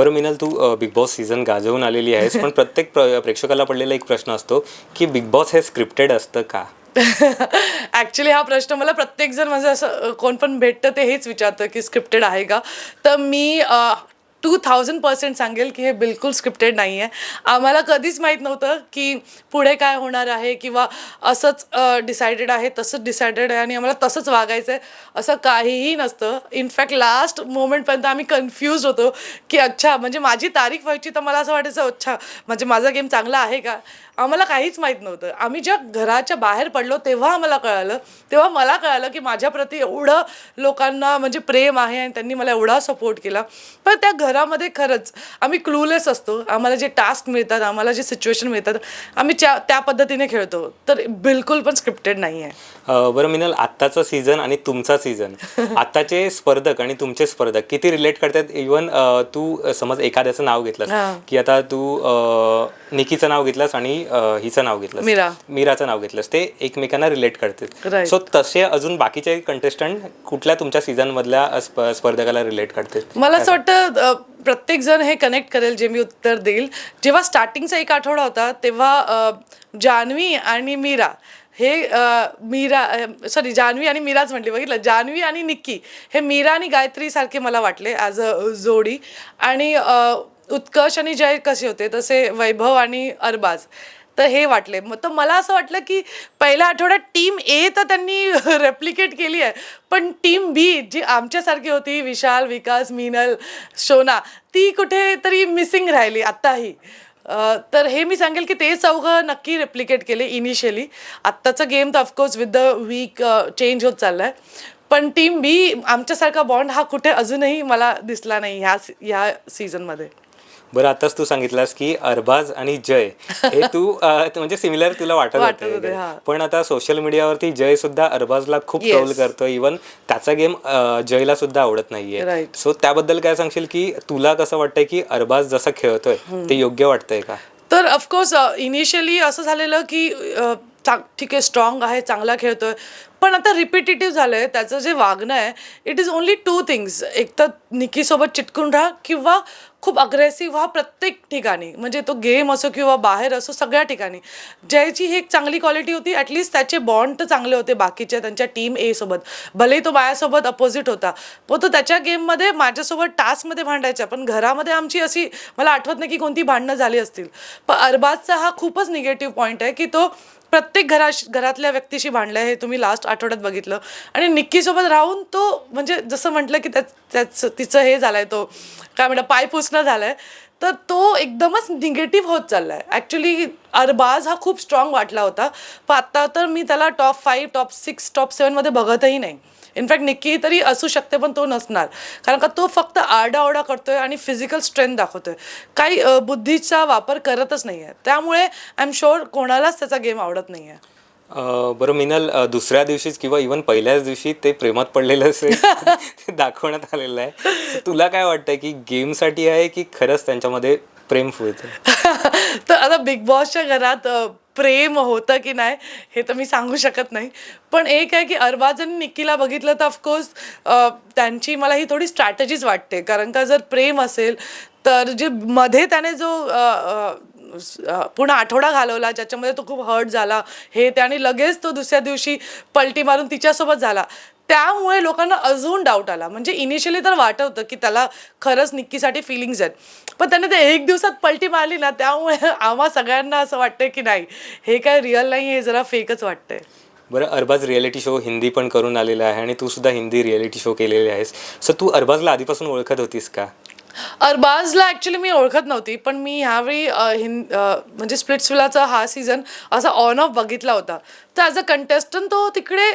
बरं मिनल तू Bigg Boss season गाजवून आलेली आहेस पण प्रत्येक प्र- प्रेक्षकाला पडलेला एक प्रश्न असतो की बिग बॉस हे स्क्रिप्टेड असतं का? ॲक्च्युली हा प्रश्न मला प्रत्येक जण म्हणजे असं कोण पण भेटतं ते हेच विचारतं की स्क्रिप्टेड आहे का. तर मी टू थाउजंड पर्सेंट सांगेल की हे बिलकुल स्क्रिप्टेड नाही आहे आम्हाला कधीच माहीत नव्हतं की पुढे काय होणार आहे किंवा असंच डिसायडेड आहे तसंच डिसायडेड आहे आणि आम्हाला तसंच वागायचं आहे असं काहीही नसतं. इनफॅक्ट लास्ट मोमेंटपर्यंत आम्ही कन्फ्यूज होतो की अच्छा म्हणजे माझी तारीख व्हायची तर मला असं वाटायचं अच्छा म्हणजे माझा गेम चांगला आहे का? आम्हाला काहीच माहीत नव्हतं. आम्ही ज्या घराच्या बाहेर पडलो तेव्हा आम्हाला कळालं तेव्हा मला कळालं की माझ्याप्रती एवढं लोकांना म्हणजे प्रेम आहे आणि त्यांनी मला एवढा सपोर्ट केला. पण त्या घरामध्ये खरंच आम्ही क्लूलेस असतो. आम्हाला जे टास्क मिळतात आम्हाला जे सिच्युएशन मिळतात आम्ही त्या पद्धतीने खेळतो. तर बिलकुल पण स्क्रिप्टेड नाही आहे बरं मिनल आत्ताचं सीझन आणि तुमचा सीझन आत्ताचे स्पर्धक आणि तुमचे स्पर्धक किती रिलेट करतात? इवन तू समज एखाद्याचं नाव घेतलंस. की आता तू निकीचं नाव घेतलंस आणि हिचं नाव घेतलंस. मीरा. मीराचं नाव घेतलंस. ते एकमेकांना रिलेट करतात. Right. सो तसे अजून बाकीचे कंटेस्टंट कुठल्या तुमच्या सीझन मधल्या स्पर्धकाला रिलेट करतात? मला असं वाटतं प्रत्येक जण हे कनेक्ट करेल जे मी उत्तर देईल. जेव्हा स्टार्टिंगचा एक आठवडा होता तेव्हा जान्हवी आणि मीरा हे मीरा सॉरी जान्हवी आणि मीराच म्हटली बघितलं? जान्हवी आणि निक्की हे मीरा आणि गायत्री सारखे मला वाटले ॲज अ जोडी. आणि उत्कर्ष आणि जय कसे होते? तसे वैभव आणि अरबाज. तर हे वाटले. मग तर मला असं वाटलं की पहिल्या आठवड्यात टीम ए तर त्यांनी रेप्लिकेट केली आहे. पण टीम बी जी आमच्यासारखी होती विशाल विकास मिनल शोना ती कुठेतरी मिसिंग राहिली आत्ताही. तर हे मी सांगेल की ते चौघं नक्की रेप्लिकेट केले इनिशियली आत्ताचं गेम तर of course with the week change होत चाललं आहे पण टीम बी आमच्यासारखा बॉन्ड हा कुठे अजूनही मला दिसला नाही ह्या ह्या सीझनमध्ये बरं आताच तू सांगितलंस की अरबाज आणि जय हे तू अ, म्हणजे सिमिलर तुला वाटत वाटत होते. हा. पण आता सोशल मीडियावरती जय सुद्धा अरबाजला खूप Yes. ट्रोल करतो इवन त्याचा गेम जयला सुद्धा आवडत नाहीये Right. सो त्याबद्दल काय सांगशील की तुला कसं वाटतंय की अरबाज जसं खेळतोय ते योग्य वाटतंय का तर ऑफकोर्स इनिशियली असं झालेलं की अ, चांग ठीक आहे स्ट्रॉंग आहे चांगला खेळतोय. पण आता रिपिटेटिव्ह झालं आहे त्याचं जे वागणं आहे it is only two things एक तर निकीसोबत चिटकून राहा किंवा खूप अग्रेसिव्ह व्हा प्रत्येक ठिकाणी. म्हणजे तो गेम असो किंवा बाहेर असो सगळ्या ठिकाणी. जयची ही एक चांगली क्वालिटी होती ॲटलिस्ट त्याचे बॉन्ड तर चांगले होते बाकीच्या त्यांच्या टीम ए सोबत. भलेही तो माझ्यासोबत अपोजिट होता. पण तो त्याच्या गेममध्ये माझ्यासोबत टास्कमध्ये भांडायचा. पण घरामध्ये आमची अशी मला आठवत नाही की कोणती भांडणं झाली असतील. पण अरबाजचा हा खूपच निगेटिव्ह पॉईंट आहे की तो प्रत्येक घरा घरातल्या व्यक्तीशी भांडलं हे तुम्ही लास्ट आठवड्यात बघितलं. आणि निक्कीसोबत राहून तो म्हणजे जसं म्हटलं की त्या त्याचं तिचं हे झालंय तो काय म्हणतात पाय पुसणं झालंय. तर तो एकदमच निगेटिव्ह होत चाललाय. ॲक्च्युली अरबाज हा खूप स्ट्रॉंग वाटला होता. पण आत्ता तर मी त्याला top five top six top सेवनमध्ये बघतही नाही. इनफॅक्ट निक्की तरी असू शकते पण तो नसणार. कारण का तो फक्त आरडाओरडा करतोय आणि फिजिकल स्ट्रेंथ दाखवतोय. काही बुद्धीचा वापर करतच नाही आहे त्यामुळे आय एम शुअर कोणालाच त्याचा गेम आवडत नाही आहे बरं मिनल दुसऱ्या दिवशीच किंवा इवन पहिल्याच दिवशी ते प्रेमात पडलेलं असेल ते दाखवण्यात आलेलं आहे. तुला काय वाटतंय की गेमसाठी आहे की खरंच त्यांच्यामध्ये प्रेम फुलतं तर आता बिग बॉसच्या घरात प्रेम होतं की नाही हे तर मी सांगू शकत नाही. पण एक आहे की अरबाज आणि निक्कीला बघितलं तर ऑफकोर्स त्यांची मला ही थोडी स्ट्रॅटेजीच वाटते. कारण का जर प्रेम असेल तर जे मध्ये त्याने जो पूर्ण आठवडा घालवला ज्याच्यामध्ये तो खूप हर्ट झाला हे त्याने लगेच तो दुसऱ्या दिवशी पलटी मारून तिच्यासोबत झाला. त्यामुळे लोकांना अजून डाऊट आला. म्हणजे इनिशियली तर वाटत होतं की त्याला खरंच निक्कीसाठी फिलिंग्स आहेत. पण त्याने ते एक दिवसात पलटी मारली ना त्यामुळे आम्हा सगळ्यांना असं वाटतंय की नाही हे काय रिअल नाही हे जरा फेकच वाटतंय. बरं अरबाज रियालिटी शो हिंदी पण करून आलेला आहे आणि तू सुद्धा हिंदी रियालिटी शो केलेले आहेस. सो तू अरबाजला आधीपासून ओळखत होतीस का? अरबाजला ॲक्च्युली मी ओळखत नव्हती पण मी ह्यावेळी हिंद म्हणजे स्प्लिट्सविलाचा हा सीझन असा ऑन ऑफ बघितला होता. तर ॲज अ कंटेस्टंट तो तिकडे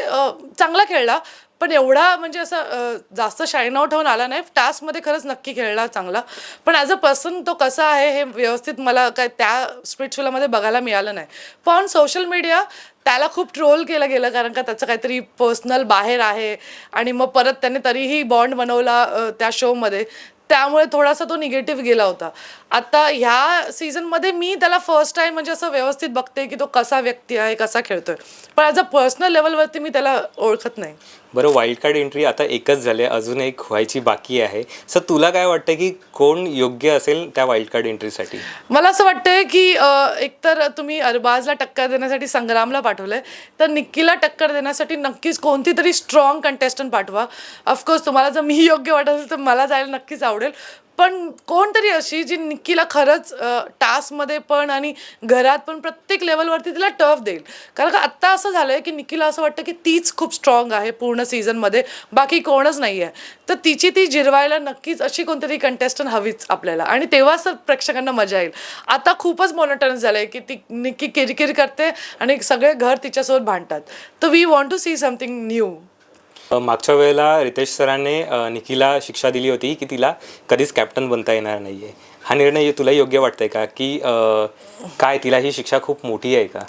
चांगला खेळला. पण एवढा म्हणजे असं जास्त शाईन आउट होऊन आला नाही. टास्कमध्ये खरंच नक्की खेळला चांगला. पण ॲज अ पर्सन तो कसा आहे हे व्यवस्थित मला काय त्या स्प्लिट्सविलामध्ये बघायला मिळालं नाही. पण सोशल मीडिया त्याला खूप ट्रोल केलं गेलं कारण का त्याचं काहीतरी पर्सनल बाहेर आहे. आणि मग परत त्याने तरीही बॉन्ड बनवला त्या शोमध्ये त्यामुळे थोडासा तो निगेटिव्ह गेला होता. आता ह्या सीझनमध्ये मी त्याला फर्स्ट टाइम म्हणजे असं व्यवस्थित बघते की तो कसा व्यक्ती आहे कसा खेळतोय. पण ॲज अ पर्सनल लेवलवरती मी त्याला ओळखत नाही. बरं वाईल्ड कार्ड एंट्री आता एकच झाली आहे अजून एक व्हायची बाकी आहे. सर तुला काय वाटतं की कोण योग्य असेल त्या वाईल्ड कार्ड एंट्रीसाठी मला असं वाटतंय की एकतर तुम्ही अरबाजला टक्कर देण्यासाठी संग्रामला पाठवलंय तर निक्कीला टक्कर देण्यासाठी नक्कीच कोणती तरी स्ट्रॉंग कंटेस्टंट पाठवा ऑफकोर्स तुम्हाला जर मी योग्य वाटत असेल तर मला जायला नक्कीच आवडेल. पण कोणतरी अशी जी निक्कीला खरंच टास्कमध्ये पण आणि घरात पण प्रत्येक लेवलवरती तिला टफ देईल. कारण का आत्ता असं झालं आहे की निक्कीला असं वाटतं की तीच खूप स्ट्रॉंग आहे पूर्ण सीझनमध्ये बाकी कोणच नाही आहे तर तिची ती जिरवायला नक्कीच अशी कोणतरी कंटेस्टंट हवीच आपल्याला. आणि तेव्हाच तर प्रेक्षकांना मजा येईल. आता खूपच मोनोटनस झालं आहे की ती निक्की किरकिर करते आणि सगळे घर तिच्यासोबत भांडतात. तर we want to see something new मागच्या वेळेला रितेश सरांनी अ, शिक्षा दिली होती की तिला कधीच कॅप्टन बनता येणार नाही आहे हा निर्णय तुला योग्य वाटतंय का? की काय तिला ही शिक्षा खूप मोठी आहे का?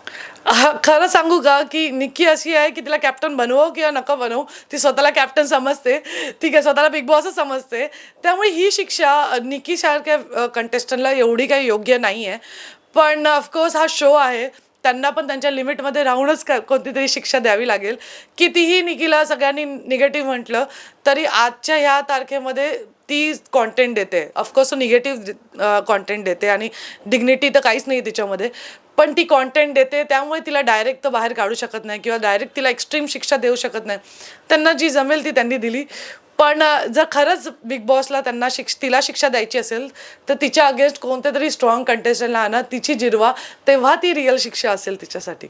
खरं सांगू का की निक्की अशी आहे की तिला कॅप्टन बनवो किंवा नको बनवू ती स्वतःला कॅप्टन समजते. ठीक आहे स्वतःला बिग बॉसच समजते. त्यामुळे ही शिक्षा निक्की निक्कीसारख्या कंटेस्टंटला एवढी काही योग्य नाही आहे पण ऑफकोर्स हा शो आहे. त्यांना पण त्यांच्या लिमिटमध्ये राहूनच कोणतीतरी कोणती तरी शिक्षा द्यावी लागेल. कितीही निकीला सगळ्यांनी निगेटिव्ह म्हटलं तरी आजच्या ह्या तारखेमध्ये ती कॉन्टेंट देते. ऑफकोर्स निगेटिव्ह कॉन्टेंट देते आणि डिग्निटी तर काहीच नाही तिच्यामध्ये. पण ती कॉन्टेंट देते त्यामुळे तिला डायरेक्ट तर बाहेर काढू शकत नाही किंवा डायरेक्ट तिला एक्स्ट्रीम शिक्षा देऊ शकत नाही. त्यांना जी जमेल ती त्यांनी दिली. पण जर खरंच बिग बॉसला त्यांना शिक्ष तिला शिक्षा द्यायची असेल तर तिच्या अगेन्स्ट कोणत्या तरी स्ट्रॉंग कंटेस्टंटला आणा तिची जिरवा तेव्हा ती रिअल शिक्षा असेल तिच्यासाठी.